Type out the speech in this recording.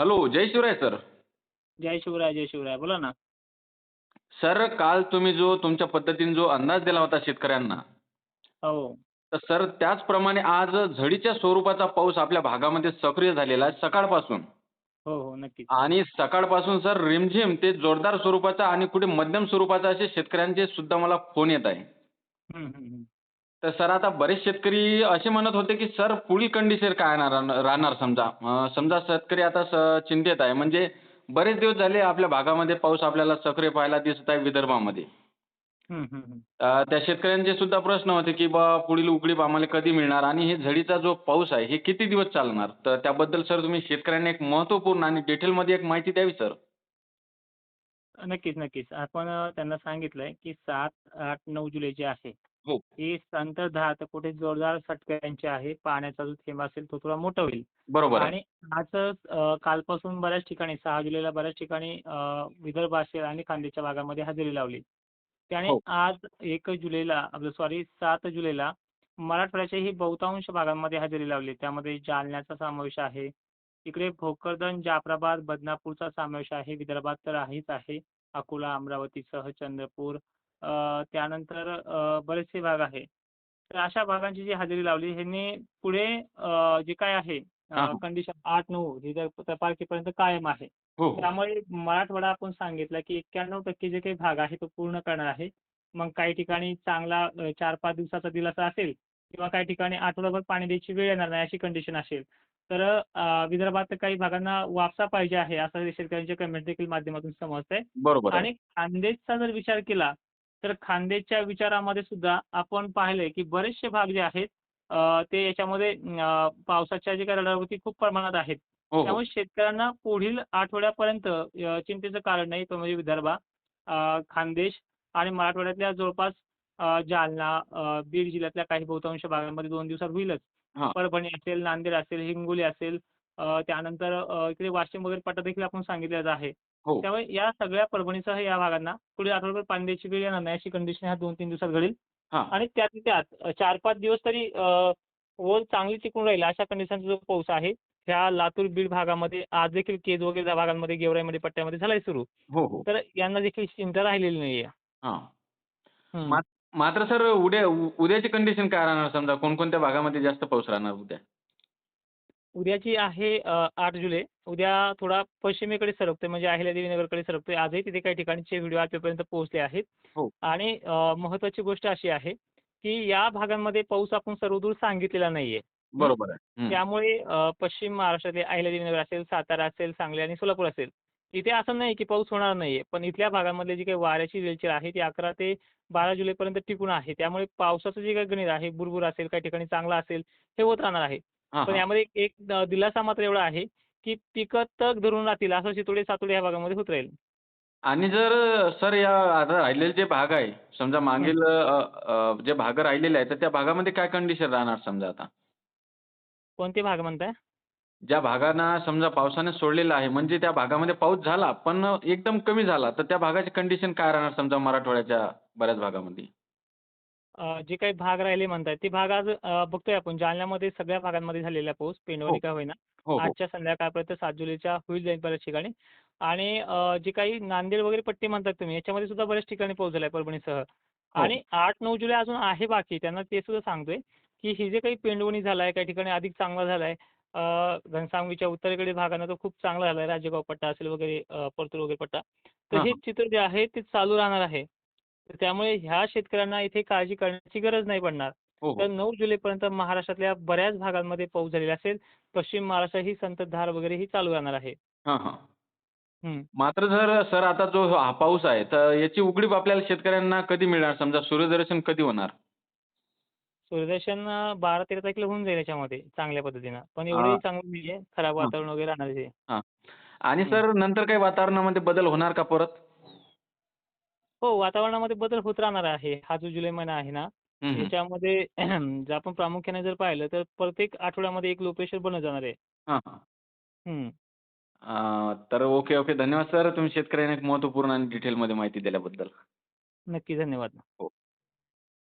Hello जय Shivray sir. जय शिवराय जय शिवराय बोला ना. सर काल तुम्ही जो तुमच्या पद्धतीने जो अंदाज दिला होता शेतकऱ्यांना हो. तर सर त्याचप्रमाणे आज झडीच्या स्वरूपाचा पाऊस आपल्या भागामध्ये सक्रिय झालेला आहे सकाळपासून. हो हो नक्कीच. आणि सकाळपासून सर रिमझिम ते जोरदार स्वरूपाचा आणि कुठे मध्यम स्वरूपाचा असे शेतकऱ्यांचे सुद्धा मला फोन येत आहे. हम्म, हम्म, हम्म. तर सर आता बरेच शेतकरी असे म्हणत होते की सर पुढील कंडिशन काय राहणार राहणार समजा? समजा शेतकरी आता स- चिंतेत आहे. म्हणजे बरेच दिवस झाले आपल्या भागामध्ये पाऊस आपल्याला सक्रिय पाहायला दिसत आहे विदर्भामध्ये. त्या शेतकऱ्यांचे सुद्धा प्रश्न होते की बा पुढील उघडीप आम्हाला कधी मिळणार? आणि हे झडीचा जो पाऊस आहे हे किती दिवस चालणार? तर त्याबद्दल सर तुम्ही शेतकऱ्यांना एक महत्त्वपूर्ण आणि डिटेलमध्ये एक माहिती द्यावी सर. नक्कीच नक्कीच. आपण त्यांना सांगितलंय की सात आठ नऊ जुलै जे आहे हो. ही संततधार तर कुठे जोरदार फटक्यांची आहे पाण्याचा जो थेंब असेल तो थोडा मोठा होईल. बरोबर आहे. आणि आज अ, कालपासून बऱ्याच ठिकाणी सहा जुलैला बऱ्याच ठिकाणी अ, विदर्भ असेल आणि खानदेशच्या भागामध्ये हजेरी लावली. त्याने हो. आज एक जुलैला आपलं सॉरी सात जुलैला मराठवाड्याच्याही बहुतांश भागांमध्ये हजेरी लावली. त्यामध्ये जालन्याचा समावेश आहे इकडे भोकरदन जाफराबाद बदनापूरचा समावेश आहे विदर्भात तर आहेच आहे. अकोला अमरावतीसह चंद्रपूर त्यानंतर बरेचसे भाग आहे. तर अशा भागांची जी हजेरी लावली ह्यांनी पुढे जे काय आहे. कंडिशन आठ नऊ ही जर तारखेपर्यंत कायम आहे. हो हो. त्यामुळे मराठवाडा आपण सांगितलं की एक्क्याण्णव टक्के जे काही भाग आहे तो पूर्ण करणार आहे. मग काही ठिकाणी चांगला चार पाच दिवसाचा दिलासा असेल किंवा काही ठिकाणी आठवडाभर पाणी द्यायची वेळ येणार नाही अशी कंडिशन असेल. तर विदर्भात काही भागांना वापसा पाहिजे आहे असं शेतकऱ्यांच्या कमेंट देखील माध्यमातून समजतंय. आहे. आणि खानदेशचा जर विचार केला तर खानदेशच्या विचारामध्ये सुद्धा आपण पाहिलंय की बरेचसे भाग जे आहेत ते याच्यामध्ये पावसाच्या जे काही खूप प्रमाणात आहेत. हो हो. त्यामुळे शेतकऱ्यांना पुढील आठवड्यापर्यंत चिंतेचं कारण नाही तो म्हणजे विदर्भा खानदेश आणि मराठवाड्यातल्या जवळपास जालना बीड जिल्ह्यातल्या काही बहुतांश भागांमध्ये दोन दिवसात होईलच. परभणी असेल नांदेड असेल हिंगोली असेल त्यानंतर इकडे वाशिम वगैरे पट्टा देखील आपण सांगितलेलं आहे. हो. त्यामुळे या सगळ्या परभणीसह या भागांना पुढे आठवड्याभर पाणी द्यायची वेळ येणार नाही. अशी कंडिशन ह्या दोन तीन दिवसात घडेल. हा. आणि त्यात त्यात चार पाच दिवस तरी ओल चांगली टिकून राहील अशा कंडिशनचा जो पाऊस आहे ह्या लातूर बीड भागामध्ये आज देखील केज वगैरे भागांमध्ये गेवराईमध्ये पट्ट्यामध्ये झालाय सुरू. हो हो. तर यांना देखील चिंता राहिलेली नाहीये. हा. हम्म. मात्र सर उद्या उद्याची कंडिशन काय राहणार? समजा कोणकोणत्या भागामध्ये जास्त पाऊस राहणार उद्या? उद्याची आहे अ, आठ जुलै उद्या थोडा पश्चिमेकडे सरकतोय म्हणजे अहिल्यादेवी नगरकडे सरकतोय. आजही तिथे काही ठिकाणचे व्हिडिओ आजपर्यंत पोहोचले आहेत. हो. आणि महत्वाची गोष्ट अशी आहे की या भागांमध्ये पाऊस आपण सर्वदूर सांगितलेला नाहीये. बरोबर आहे. त्यामुळे पश्चिम महाराष्ट्रातले अहिल्यादेवी नगर असेल सातारा असेल सांगली आणि सोलापूर असेल इथे असं नाही की पाऊस होणार नाहीये. पण इथल्या भागामधली जी काही वाऱ्याची वेलचीर आहे ती अकरा ते बारा जुलैपर्यंत टिकून आहे. त्यामुळे पावसाचं जे काही गणित आहे बुरबुर असेल काही ठिकाणी चांगला असेल हे होत राहणार आहे. पण. यामध्ये एक दिलासा मात्र एवढा आहे की पिकं तग धरून राहतील असं चितोडे सातोडे या भागामध्ये होत राहील. आणि जर सर या आता राहिलेले जे भाग आहे समजा मागील अ, अ, जे भाग राहिलेले आहेत तर त्या भागामध्ये काय कंडिशन राहणार समजा आता? कोणते भाग म्हणताय? ज्या भागांना समजा पावसाने सोडलेलं आहे म्हणजे त्या भागामध्ये पाऊस झाला पण एकदम कमी झाला तर त्या भागाची कंडिशन काय राहणार समजा मराठवाड्याच्या बऱ्याच भागामध्ये? जे काही भाग राहिले म्हणताय ते भाग आज अ, बघतोय आपण. जालन्यामध्ये सगळ्या भागांमध्ये झालेला पाऊस. पेंडवणी का होईना. हो हो. आजच्या संध्याकाळपर्यंत सात जुलैच्या होईल जाईल बऱ्याच ठिकाणी. आणि अ, जे काही नांदेड वगैरे पट्टी म्हणतात तुम्ही याच्यामध्ये सुद्धा बऱ्याच ठिकाणी पाऊस झालाय परभणीसह. हो. आणि आठ नऊ जुलै अजून आहे बाकी. त्यांना ते सुद्धा सांगतोय की हे जे काही पेंडवणी झालाय काही ठिकाणी अधिक चांगला झालाय अ, घनसावंगीच्या उत्तरेकडील भागांना तो खूप चांगला झालाय. राजेगाव पट्टा असेल वगैरे अ, परतूर वगैरे पट्टा. तर हा, हे हा. चित्र जे आहे ते चालू राहणार आहे. तर त्यामुळे ह्या शेतकऱ्यांना इथे काळजी करण्याची गरज नाही पडणार. हो तर हो नऊ जुलैपर्यंत महाराष्ट्रातल्या बऱ्याच भागांमध्ये पाऊस झालेला असेल पश्चिम महाराष्ट्र ही संततधार वगैरे ही चालू राहणार आहे. हा हा. मात्र जर सर आता जो हा पाऊस आहे तर याची उघडीप आपल्याला शेतकऱ्यांना कधी मिळणार? समजा सूर्यदर्शन कधी होणार? सूर्यदर्शन अं, बारा तेरा तारखेला होऊन जाईल याच्यामध्ये चांगल्या पद्धतीनं. पण हा. एवढंही चांगलं नाहीये खराब हा. वातावरण वगैरे राहणार आहे. हा. आणि सर नंतर काही वातावरणामध्ये बदल होणार का परत? हो वातावरणामध्ये बदल होत राहणार आहे. हा जो जुलै महिना आहे ना हम्म, हम्म. याच्यामध्ये जर आपण प्रामुख्याने जर पाहिलं तर प्रत्येक आठवड्यामध्ये एक लो प्रेशर बनत जाणार आहे. हा हा. अं, तर ओके ओके. धन्यवाद सर. तुम्ही शेतकऱ्यांना एक महत्त्वपूर्ण आणि डिटेलमध्ये माहिती दिल्याबद्दल. नक्की धन्यवाद. हो.